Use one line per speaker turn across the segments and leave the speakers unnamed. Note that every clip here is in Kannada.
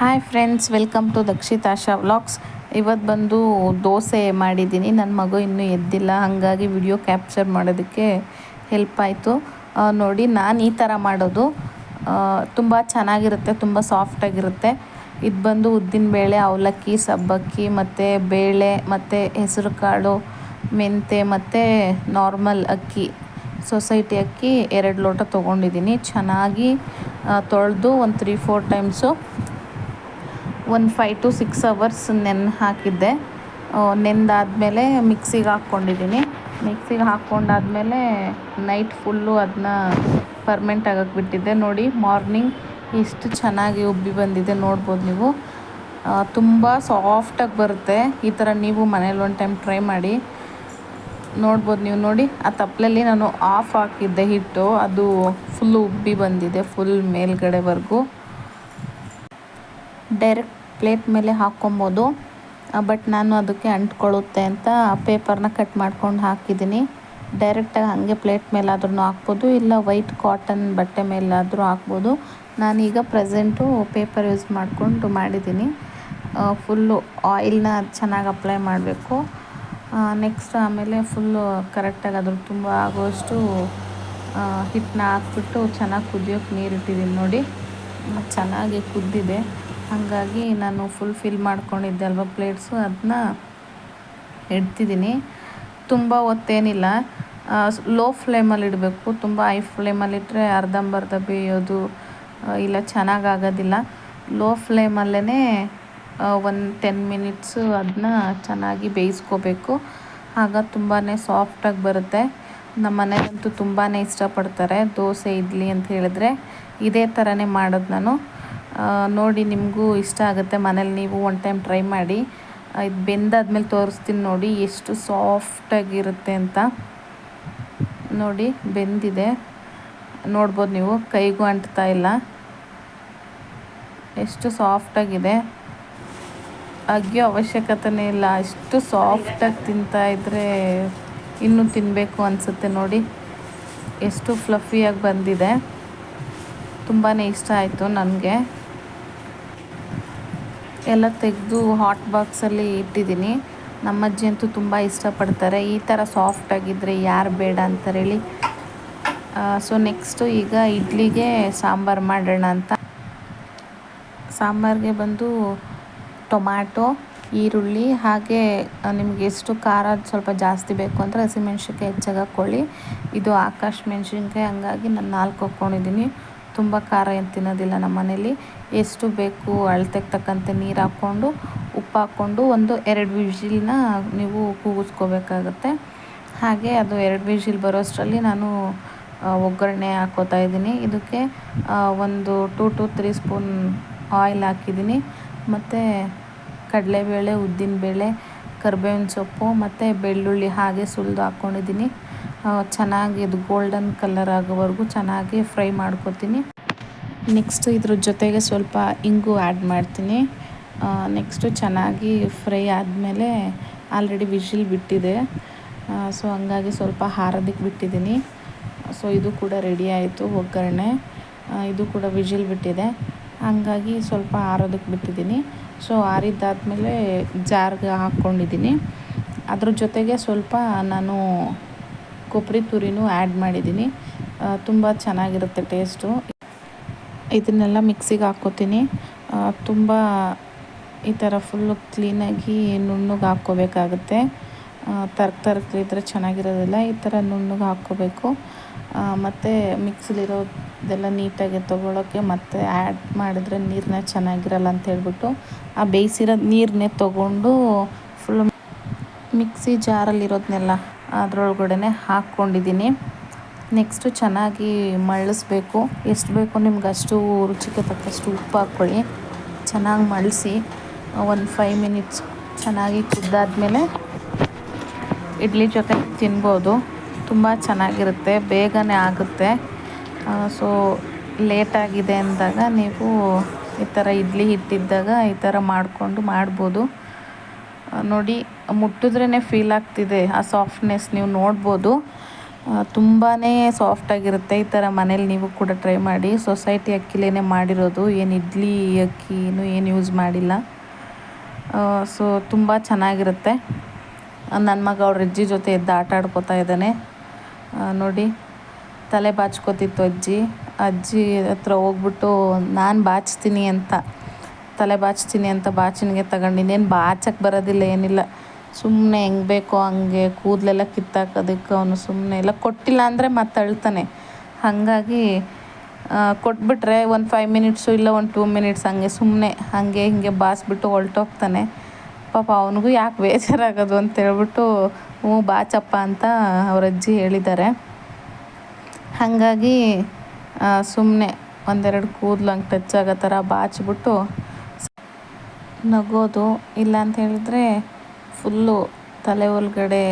Hi friends welcome to Dakshitasha vlogs ಇವತ್ತು ಬಂದು ದೋಸೆ ಮಾಡಿದ್ದೀನಿ. ನನ್ನ ಮಗು ಇನ್ನೂ ಎದ್ದಿಲ್ಲ, ಹಾಗಾಗಿ ವಿಡಿಯೋ ಕ್ಯಾಪ್ಚರ್ ಮಾಡೋದಕ್ಕೆ ಹೆಲ್ಪ್ ಆಯಿತು. ನೋಡಿ, ನಾನು ಈ ಥರ ಮಾಡೋದು. ತುಂಬ ಚೆನ್ನಾಗಿರುತ್ತೆ, ತುಂಬ ಸಾಫ್ಟಾಗಿರುತ್ತೆ ಇದು ಬಂದು ಉದ್ದಿನ ಬೇಳೆ, ಅವಲಕ್ಕಿ, ಸಬ್ಬಕ್ಕಿ, ಮತ್ತು ಬೇಳೆ, ಮತ್ತು ಹೆಸರು ಕಾಳು, ಮೆಂತೆ, ಮತ್ತು ನಾರ್ಮಲ್ ಅಕ್ಕಿ ಸೊಸೈಟಿ ಅಕ್ಕಿ ಎರಡು ಲೋಟ ತೊಗೊಂಡಿದ್ದೀನಿ. ಚೆನ್ನಾಗಿ ತೊಳೆದು ಒಂದು ತ್ರೀ ಫೋರ್ ಟೈಮ್ಸು ಒಂದು ಫೈ ಟು ಸಿಕ್ಸ್ ಅವರ್ಸ್ ನೆನೆ ಹಾಕಿದ್ದೆ. ನೆಂದಾದಮೇಲೆ ಮಿಕ್ಸಿಗೆ ಹಾಕ್ಕೊಂಡಿದ್ದೀನಿ ಮಿಕ್ಸಿಗೆ ಹಾಕ್ಕೊಂಡಾದಮೇಲೆ ನೈಟ್ ಫುಲ್ಲು ಅದನ್ನ ಫರ್ಮೆಂಟ್ ಆಗಕ್ಕೆ ಬಿಟ್ಟಿದ್ದೆ. ನೋಡಿ ಮಾರ್ನಿಂಗ್ ಎಷ್ಟು ಚೆನ್ನಾಗಿ ಉಬ್ಬಿ ಬಂದಿದೆ ನೋಡ್ಬೋದು ನೀವು. ತುಂಬ ಸಾಫ್ಟಾಗಿ ಬರುತ್ತೆ. ಈ ಥರ ನೀವು ಮನೇಲಿ ಒಂದು ಟೈಮ್ ಟ್ರೈ ಮಾಡಿ ನೋಡ್ಬೋದು ನೀವು. ನೋಡಿ, ಆ ತಪ್ಪಲಲ್ಲಿ ನಾನು ಆಫ್ ಹಾಕಿದ್ದೆ ಹಿಟ್ಟು. ಅದು ಫುಲ್ಲು ಉಬ್ಬಿ ಬಂದಿದೆ ಫುಲ್ ಮೇಲ್ಗಡೆವರೆಗೂ. ಡೈರೆಕ್ಟ್ ಪ್ಲೇಟ್ ಮೇಲೆ ಹಾಕ್ಕೊಬೋದು. ಬಟ್ ನಾನು ಅದಕ್ಕೆ ಅಂಟ್ಕೊಳ್ಳುತ್ತೆ ಅಂತ ಪೇಪರ್ನ ಕಟ್ ಮಾಡ್ಕೊಂಡು ಹಾಕಿದ್ದೀನಿ. ಡೈರೆಕ್ಟಾಗಿ ಹಾಗೆ ಪ್ಲೇಟ್ ಮೇಲಾದ್ರೂ ಹಾಕ್ಬೋದು, ಇಲ್ಲ ವೈಟ್ ಕಾಟನ್ ಬಟ್ಟೆ ಮೇಲಾದರೂ ಹಾಕ್ಬೋದು. ನಾನೀಗ ಪ್ರೆಸೆಂಟು ಪೇಪರ್ ಯೂಸ್ ಮಾಡಿಕೊಂಡು ಮಾಡಿದ್ದೀನಿ. ಫುಲ್ಲು ಆಯಿಲ್ನ ಚೆನ್ನಾಗಿ ಅಪ್ಲೈ ಮಾಡಬೇಕು. ನೆಕ್ಸ್ಟ್ ಆಮೇಲೆ ಫುಲ್ಲು ಕರೆಕ್ಟಾಗಿ ಅದ್ರ ತುಂಬ ಆಗೋಷ್ಟು ಹಿಟ್ಟನ್ನ ಹಾಕ್ಬಿಟ್ಟು ಚೆನ್ನಾಗಿ ಕುದಿಯೋಕ್ಕೆ ನೀರಿಟ್ಟಿದ್ದೀನಿ ನೋಡಿ. ಚೆನ್ನಾಗಿ ಕುದ್ದಿದೆ. ಹಾಗಾಗಿ ನಾನು ಫುಲ್ ಫಿಲ್ ಮಾಡ್ಕೊಂಡಿದ್ದೆ ಅಲ್ವ ಪ್ಲೇಟ್ಸು ಅದನ್ನ ಇಡ್ತಿದ್ದೀನಿ ತುಂಬ ಹೊತ್ತೇನಿಲ್ಲ. ಲೋ ಫ್ಲೇಮಲ್ಲಿ ಇಡಬೇಕು. ತುಂಬ ಹೈ ಫ್ಲೇಮಲ್ಲಿಟ್ಟರೆ ಅರ್ಧಂಬರ್ಧ ಬೇಯೋದು ಇಲ್ಲ ಚೆನ್ನಾಗಾಗೋದಿಲ್ಲ ಲೋ ಫ್ಲೇಮಲ್ಲೇ ಒಂದು ಟೆನ್ ಮಿನಿಟ್ಸು ಅದನ್ನ ಚೆನ್ನಾಗಿ ಬೇಯಿಸ್ಕೋಬೇಕು. ಆಗ ತುಂಬಾ ಸಾಫ್ಟಾಗಿ ಬರುತ್ತೆ. ನಮ್ಮ ಮನೆಯಲ್ಲಂತೂ ತುಂಬಾ ಇಷ್ಟಪಡ್ತಾರೆ. ದೋಸೆ, ಇಡ್ಲಿ ಅಂತ ಹೇಳಿದ್ರೆ ಇದೇ ಥರನೇ ಮಾಡೋದು ನಾನು. ನೋಡಿ ನಿಮಗೂ ಇಷ್ಟ ಆಗುತ್ತೆ ಮನೇಲಿ ನೀವು ಒನ್ ಟೈಮ್ ಟ್ರೈ ಮಾಡಿ. ಇದು ಬೆಂದಾದ್ಮೇಲೆ ತೋರಿಸ್ತೀನಿ ನೋಡಿ ಎಷ್ಟು ಸಾಫ್ಟಾಗಿರುತ್ತೆ ಅಂತ. ನೋಡಿ ಬೆಂದಿದೆ. ನೋಡ್ಬೋದು ನೀವು, ಕೈಗೂ ಅಂಟ್ತಾ ಇಲ್ಲ. ಎಷ್ಟು ಸಾಫ್ಟಾಗಿದೆ ಅಗ್ಗೆ ಅವಶ್ಯಕತೆನೇ ಇಲ್ಲ. ಅಷ್ಟು ಸಾಫ್ಟಾಗಿ ತಿಂತಾ ಇದ್ದರೆ ಇನ್ನೂ ತಿನ್ನಬೇಕು ಅನಿಸುತ್ತೆ ನೋಡಿ. ಎಷ್ಟು ಫ್ಲಫಿಯಾಗಿ ಬಂದಿದೆ. ತುಂಬಾ ಇಷ್ಟ ಆಯಿತು ನನಗೆ. ಎಲ್ಲ ತೆಗೆದು ಹಾಟ್ ಬಾಕ್ಸಲ್ಲಿ ಇಟ್ಟಿದ್ದೀನಿ. ನಮ್ಮ ಅಜ್ಜಿ ಅಂತೂ ತುಂಬ ಇಷ್ಟಪಡ್ತಾರೆ. ಈ ಥರ ಸಾಫ್ಟಾಗಿದ್ದರೆ ಯಾರು ಬೇಡ ಅಂತಾರೆ ಹೇಳಿ. ಸೊ ನೆಕ್ಸ್ಟು ಈಗ ಇಡ್ಲಿಗೆ ಸಾಂಬಾರು ಮಾಡೋಣ ಅಂತ. ಸಾಂಬಾರಿಗೆ ಬಂದು ಟೊಮ್ಯಾಟೊ, ಈರುಳ್ಳಿ, ಹಾಗೆ ನಿಮಗೆ ಎಷ್ಟು ಖಾರ ಸ್ವಲ್ಪ ಜಾಸ್ತಿ ಬೇಕು ಅಂದರೆ ಹಸಿಮೆಣ್ಸಿನ್ಕಾಯಿ ಹೆಚ್ಚಾಗಿ ಹಾಕ್ಕೊಳ್ಳಿ ಇದು ಆಕಾಶ ಮೆಣಸಿನ್ಕಾಯಿ, ಹಂಗಾಗಿ ನಾನು ನಾಲ್ಕು ಹಾಕ್ಕೊಂಡಿದ್ದೀನಿ ತುಂಬ ಖಾರ ಏನು ತಿನ್ನೋದಿಲ್ಲ ನಮ್ಮ ಮನೇಲಿ ಎಷ್ಟು ಬೇಕು ಅಳತೆಗೆ ತಕ್ಕಂತೆ ನೀರು ಹಾಕ್ಕೊಂಡು, ಉಪ್ಪು ಹಾಕ್ಕೊಂಡು ಒಂದು ಎರಡು ವಿಜಿಲ್ನ ನೀವು ಕೂಗಿಸ್ಕೋಬೇಕಾಗತ್ತೆ. ಹಾಗೆ ಅದು ಎರಡು ವಿಜಿಲ್ ಬರೋಷ್ಟರಲ್ಲಿ ನಾನು ಒಗ್ಗರಣೆ ಹಾಕೋತಾ ಇದ್ದೀನಿ. ಇದಕ್ಕೆ ಒಂದು two to three spoon oil ಹಾಕಿದ್ದೀನಿ. ಮತ್ತು ಕಡಲೆಬೇಳೆ, ಉದ್ದಿನಬೇಳೆ, ಕರ್ಬೇವಿನ ಸೊಪ್ಪು, ಮತ್ತು ಬೆಳ್ಳುಳ್ಳಿ ಹಾಗೆ ಸುಲಿದು ಹಾಕ್ಕೊಂಡಿದ್ದೀನಿ ಚೆನ್ನಾಗಿ ಇದು ಗೋಲ್ಡನ್ ಕಲರ್ ಆಗೋವರೆಗೂ ಚೆನ್ನಾಗಿ ಫ್ರೈ ಮಾಡ್ಕೊತೀನಿ. ನೆಕ್ಸ್ಟ್ ಇದ್ರ ಜೊತೆಗೆ ಸ್ವಲ್ಪ ಇಂಗು ಆ್ಯಡ್ ಮಾಡ್ತೀನಿ. ನೆಕ್ಸ್ಟು ಚೆನ್ನಾಗಿ ಫ್ರೈ ಆದಮೇಲೆ ಆಲ್ರೆಡಿ ವಿಷಿಲ್ ಬಿಟ್ಟಿದೆ. ಸೊ ಹಂಗಾಗಿ ಸ್ವಲ್ಪ ಹಾರೋದಕ್ಕೆ ಬಿಟ್ಟಿದ್ದೀನಿ ಸೊ ಇದು ಕೂಡ ರೆಡಿ ಆಯಿತು ಒಗ್ಗರಣೆ. ಇದು ಕೂಡ ವಿಜಿಲ್ ಬಿಟ್ಟಿದೆ. ಹಂಗಾಗಿ ಸ್ವಲ್ಪ ಆರೋದಕ್ಕೆ ಬಿಟ್ಟಿದ್ದೀನಿ ಸೊ ಆರಿದ್ದಾದಮೇಲೆ ಜಾರ್ಗೆ ಹಾಕ್ಕೊಂಡಿದ್ದೀನಿ ಅದ್ರ ಜೊತೆಗೆ ಸ್ವಲ್ಪ ನಾನು ಕೊಬ್ಬರಿ ತುರಿನೂ ಆ್ಯಡ್ ಮಾಡಿದ್ದೀನಿ. ತುಂಬ ಚೆನ್ನಾಗಿರುತ್ತೆ ಟೇಸ್ಟು. ಇದನ್ನೆಲ್ಲ ಮಿಕ್ಸಿಗೆ ಹಾಕ್ಕೋತೀನಿ. ತುಂಬ ಈ ಥರ ಫುಲ್ಲು ಕ್ಲೀನಾಗಿ ನುಣ್ಣಗೆ ಹಾಕ್ಕೋಬೇಕಾಗುತ್ತೆ. ತರ್ಕ ತರ್ಕಲಿದ್ರೆ ಚೆನ್ನಾಗಿರೋದಿಲ್ಲ, ಈ ಥರ ನುಣ್ಣಗೆ ಹಾಕ್ಕೋಬೇಕು. ಮತ್ತು ಮಿಕ್ಸಿಲಿರೋದೆಲ್ಲ ನೀಟಾಗಿ ತೊಗೊಳೋಕ್ಕೆ ಮತ್ತೆ ಆ್ಯಡ್ ಮಾಡಿದ್ರೆ ನೀರನ್ನ ಚೆನ್ನಾಗಿರಲ್ಲ ಅಂತ ಹೇಳ್ಬಿಟ್ಟು, ಆ ಬೇಯಿಸಿರೋ ನೀರನ್ನೇ ತೊಗೊಂಡು ಮಿಕ್ಸಿ ಜಾರಲ್ಲಿರೋದನ್ನೆಲ್ಲ ಅದರೊಳಗಡೆ ಹಾಕ್ಕೊಂಡಿದ್ದೀನಿ. ನೆಕ್ಸ್ಟು ಚೆನ್ನಾಗಿ ಮಳ್ಳಿಸ್ಬೇಕು ಎಷ್ಟು ಬೇಕು ನಿಮ್ಗೆ ಅಷ್ಟು ರುಚಿಗೆ ತಕ್ಕಷ್ಟು ಉಪ್ಪು ಹಾಕ್ಕೊಳ್ಳಿ. ಚೆನ್ನಾಗಿ ಮಳಿಸಿ ಒಂದು ಫೈವ್ ಮಿನಿಟ್ಸ್ ಚೆನ್ನಾಗಿ ಕುದ್ದಾದಮೇಲೆ ಇಡ್ಲಿ ಜೊತೆ ತಿನ್ಬೋದು. ತುಂಬ ಚೆನ್ನಾಗಿರುತ್ತೆ, ಬೇಗನೆ ಆಗುತ್ತೆ. ಸೊ ಲೇಟಾಗಿದೆ ಅಂದಾಗ ನೀವು ಈ ಥರ ಇಡ್ಲಿ ಹಿಟ್ಟಿದ್ದಾಗ ಈ ಥರ ಮಾಡಿಕೊಂಡು ಮಾಡ್ಬೋದು. ನೋಡಿ ಮುಟ್ಟಿದ್ರೇ ಫೀಲ್ ಆಗ್ತಿದೆ, ಆ ಸಾಫ್ಟ್ನೆಸ್ ನೀವು ನೋಡ್ಬೋದು. ತುಂಬಾ ಸಾಫ್ಟಾಗಿರುತ್ತೆ ಈ ಥರ ಮನೇಲಿ ನೀವು ಕೂಡ ಟ್ರೈ ಮಾಡಿ. ಸೊಸೈಟಿ ಅಕ್ಕಿಲೇ ಮಾಡಿರೋದು, ಏನು ಇಡ್ಲಿ, ಅಕ್ಕಿ ಏನು ಯೂಸ್ ಮಾಡಿಲ್ಲ. ಸೊ ತುಂಬ ಚೆನ್ನಾಗಿರುತ್ತೆ. ನನ್ನ ಮಗ ಅವ್ರ ಅಜ್ಜಿ ಜೊತೆ ಎದ್ದು ಆಟ ಆಡ್ಕೋತಾ ಇದ್ದಾನೆ. ನೋಡಿ, ತಲೆ ಬಾಚ್ಕೋತಿತ್ತು ಅಜ್ಜಿ. ಅಜ್ಜಿ ಹತ್ರ ಹೋಗ್ಬಿಟ್ಟು, ನಾನು ಬಾಚ್ತೀನಿ ಅಂತ. ತಲೆ ಬಾಚ್ತೀನಿ ಅಂತ ಬಾಚಿನಿಗೆ ತಗೊಂಡು ಇನ್ನೇನು ಬಾಚಕ್ಕೆ ಬರೋದಿಲ್ಲ, ಏನಿಲ್ಲ. ಸುಮ್ಮನೆ ಹೆಂಗೆ ಬೇಕೋ ಹಂಗೆ ಕೂದಲೆಲ್ಲ ಕಿತ್ತಾಕೋದಕ್ಕೆ ಅವನು ಸುಮ್ಮನೆ ಎಲ್ಲ ಕೊಟ್ಟಿಲ್ಲ ಅಂದರೆ ಮತ್ತೆ ಅಳ್ತಾನೆ ಹಾಗಾಗಿ ಕೊಟ್ಬಿಟ್ರೆ ಒಂದು ಫೈವ್ ಮಿನಿಟ್ಸು ಇಲ್ಲ ಒಂದು ಟೂ ಮಿನಿಟ್ಸ್ ಹಂಗೆ ಸುಮ್ಮನೆ ಹಾಗೆ ಹಿಂಗೆ ಬಾಸ್ಬಿಟ್ಟು ಹೊಲ್ಟೋಗ್ತಾನೆ. ಪಾಪ ಅವನಿಗೂ ಯಾಕೆ ಬೇಜಾರಾಗೋದು ಅಂತ ಹೇಳ್ಬಿಟ್ಟು, ಹ್ಞೂ ಬಾಚಪ್ಪ ಅಂತ ಅವ್ರ ಅಜ್ಜಿ ಹೇಳಿದ್ದಾರೆ. ಹಾಗಾಗಿ ಸುಮ್ಮನೆ ಒಂದೆರಡು ಕೂದಲು ಹಂಗೆ ಟಚ್ ಆಗೋ ಥರ ಬಾಚ್ಬಿಟ್ಟು ನಗೋದು ಇಲ್ಲ ಅಂತ ಹೇಳಿದ್ರೆ ಫುಲ್ಲು ತಲೆ ಒಳಗಡೆ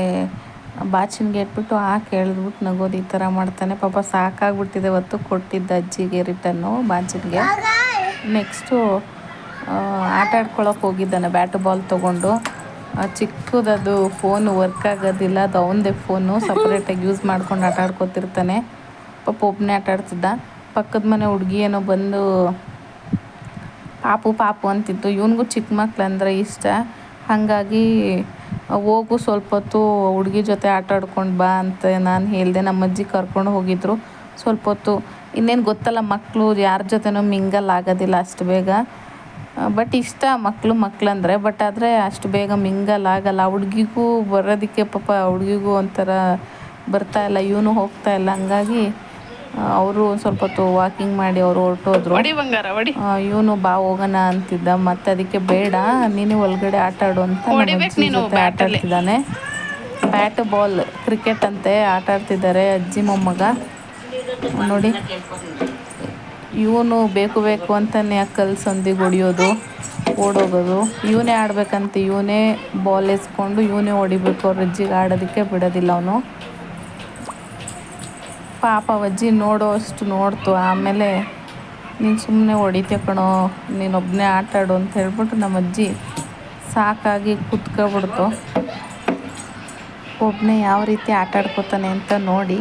ಬಾಚಿನ್ಗೆ ಇಟ್ಬಿಟ್ಟು ಹಾಕಿ ಎಳೆದ್ಬಿಟ್ಟು ನಗೋದು ಈ ಥರ ಮಾಡ್ತಾನೆ. ಪಾಪ ಸಾಕಾಗ್ಬಿಟ್ಟಿದೆ ಹೊತ್ತು ಕೊಟ್ಟಿದ್ದ ಅಜ್ಜಿಗೆ ರಿಟನ್ನು ಬಾಚಿನ್ಗೆ. ನೆಕ್ಸ್ಟು ಆಟ ಆಡ್ಕೊಳಕ್ಕೆ ಹೋಗಿದ್ದಾನೆ, ಬ್ಯಾಟ್ ಬಾಲ್ ತೊಗೊಂಡು. ಚಿಕ್ಕದದು ಫೋನು ವರ್ಕ್ ಆಗೋದಿಲ್ಲ, ಅದು ಅವನದೇ ಫೋನು ಸಪ್ರೇಟಾಗಿ ಯೂಸ್ ಮಾಡ್ಕೊಂಡು ಆಟ ಆಡ್ಕೊತಿರ್ತಾನೆ. ಪಾಪ ಒಬ್ಬನೇ ಆಟ ಆಡ್ತಿದ್ದ. ಪಕ್ಕದ ಮನೆ ಹುಡುಗಿ ಏನೋ ಬಂದು, ಪಾಪು ಪಾಪು ಅಂತಿತ್ತು. ಇವನಿಗೂ ಚಿಕ್ಕ ಮಕ್ಳು ಅಂದರೆ ಇಷ್ಟ. ಹಾಗಾಗಿ, ಹೋಗು ಸ್ವಲ್ಪ ಹೊತ್ತು ಹುಡುಗಿ ಜೊತೆ ಆಟ ಆಡ್ಕೊಂಡು ಬಾ ಅಂತ ನಾನು ಹೇಳಿದೆ. ನಮ್ಮ ಅಜ್ಜಿ ಕರ್ಕೊಂಡು ಹೋಗಿದ್ರು. ಸ್ವಲ್ಪ ಹೊತ್ತು, ಇನ್ನೇನು ಗೊತ್ತಲ್ಲ ಮಕ್ಕಳು ಯಾರ ಜೊತೆನೂ ಮಿಂಗಲ್ ಆಗೋದಿಲ್ಲ ಅಷ್ಟು ಬೇಗ. ಬಟ್ ಇಷ್ಟ ಮಕ್ಕಳು ಮಕ್ಕಳಂದ್ರೆ ಬಟ್ ಆದರೆ ಅಷ್ಟು ಬೇಗ ಮಿಂಗಲ್ ಆಗಲ್ಲ. ಹುಡುಗಿಗೂ ಬರೋದಕ್ಕೆ ಪಾಪ, ಹುಡುಗಿಗೂ ಒಂಥರ ಇಲ್ಲ, ಇವನು ಹೋಗ್ತಾ ಇಲ್ಲ. ಹಂಗಾಗಿ ಅವರು ಸ್ವಲ್ಪ ಹೊತ್ತು ವಾಕಿಂಗ್ ಮಾಡಿ ಅವರು ಹೊರಟೋದ್ರು. ಇವನು ಬಾ ಹೋಗೋಣ ಅಂತಿದ್ದ. ಮತ್ತೆ ಅದಕ್ಕೆ ಬೇಡ ನೀನು ಒಳಗಡೆ ಆಟ ಆಡು ಅಂತ ಆಟ ಆಡ್ತಿದ್ದಾನೆ. ಬ್ಯಾಟ್ ಬಾಲ್ ಕ್ರಿಕೆಟ್ ಅಂತೆ ಆಟ ಆಡ್ತಿದ್ದಾರೆ ಅಜ್ಜಿ ಮೊಮ್ಮಗ. ನೋಡಿ. ಇವನು ಬೇಕು ಬೇಕು ಅಂತಾನೆ ಕಲ್ಸಂದಿ ಸಂದಿಗೆ ಹೊಡಿಯೋದು ಓಡೋಗೋದು. ಇವನೇ ಆಡ್ಬೇಕಂತ ಇವನೇ ಬಾಲ್ ಎಸ್ಕೊಂಡು ಇವನೇ ಹೊಡಿಬೇಕು. ಅವ್ರ ಅಜ್ಜಿಗೆ ಆಡೋದಕ್ಕೆ ಬಿಡೋದಿಲ್ಲ ಅವನು. ಪಾಪ ಅಜ್ಜಿ ನೋಡೋ ಅಷ್ಟು ನೋಡ್ತು, ಆಮೇಲೆ ನೀನು ಸುಮ್ಮನೆ ಹೊಡಿತೆ ಕಣೋ ನೀನೊಬ್ಬನೇ ಆಟ ಆಡು ಅಂತ ಹೇಳ್ಬಿಟ್ಟು ನಮ್ಮ ಅಜ್ಜಿ. ಸಾಕಾಗಿ ಕುತ್ಕೊಬಿಡ್ತು. ಒಬ್ಬನೇ ಯಾವ ರೀತಿ ಆಟ ಆಡ್ಕೋತಾನೆ ಅಂತ ನೋಡಿ.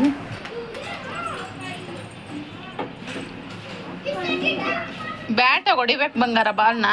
ಬ್ಯಾಟ ಹೊಡಿಬೇಕು ಬಂಗಾರ ಬಾಲ್ನ?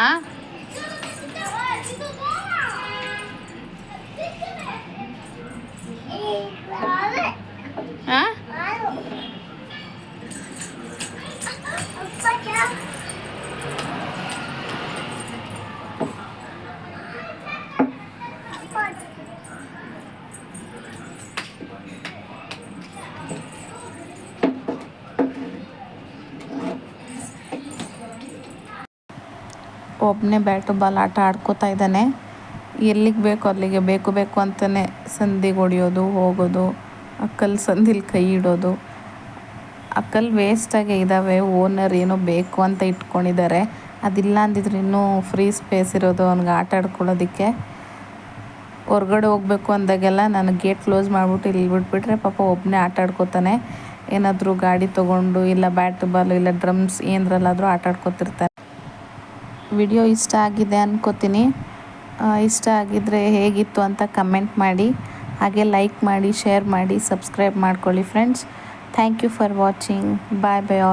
ಒಬ್ಬನೇ ಬ್ಯಾಟು ಬಾಲ್ ಆಟ ಆಡ್ಕೋತಾ ಇದ್ದಾನೆ. ಎಲ್ಲಿಗೆ ಬೇಕು ಅಲ್ಲಿಗೆ ಬೇಕು ಬೇಕು ಅಂತಲೇ ಸಂದಿಗೆ ಹೊಡಿಯೋದು, ಹೋಗೋದು ಅಕ್ಕಲ್ ಸಂದಿಲಿ ಕೈ ಇಡೋದು. ಅಕ್ಕಲ್ ವೇಸ್ಟಾಗೆ ಇದ್ದಾವೆ ಓನರ್ ಏನೋ ಬೇಕು ಅಂತ ಇಟ್ಕೊಂಡಿದ್ದಾರೆ ಅದಿಲ್ಲ ಅಂದಿದ್ರೆ ಇನ್ನೂ ಫ್ರೀ ಸ್ಪೇಸ್ ಇರೋದು ಅವ್ನಿಗೆ ಆಟ ಆಡ್ಕೊಳ್ಳೋದಕ್ಕೆ. ಹೊರ್ಗಡೆ ಹೋಗ್ಬೇಕು ಅಂದಾಗೆಲ್ಲ ನಾನು ಗೇಟ್ ಕ್ಲೋಸ್ ಮಾಡಿಬಿಟ್ಟು ಇಲ್ಲಿ ಬಿಟ್ಬಿಟ್ರೆ ಪಾಪ ಒಬ್ಬನೇ ಆಟ ಆಡ್ಕೋತಾನೆ. ಏನಾದರೂ ಗಾಡಿ ತೊಗೊಂಡು ಇಲ್ಲ ಬ್ಯಾಟ್ ಬಾಲ್ ಇಲ್ಲ ಡ್ರಮ್ಸ್ ಏನರಲ್ಲಾದರೂ ಆಟ ಆಡ್ಕೊತಿರ್ತಾನೆ. ವಿಡಿಯೋ ಇಷ್ಟ ಆಗಿದೆ ಅನ್ಕೋತೀನಿ. ಇಷ್ಟ ಆಗಿದ್ರೆ ಹೇಗಿತ್ತು ಅಂತ ಕಮೆಂಟ್ ಮಾಡಿ. ಹಾಗೆ ಲೈಕ್ ಮಾಡಿ, ಶೇರ್ ಮಾಡಿ, ಸಬ್ಸ್ಕ್ರೈಬ್ ಮಾಡ್ಕೊಳ್ಳಿ friends. Thank you for watching. Bye bye all.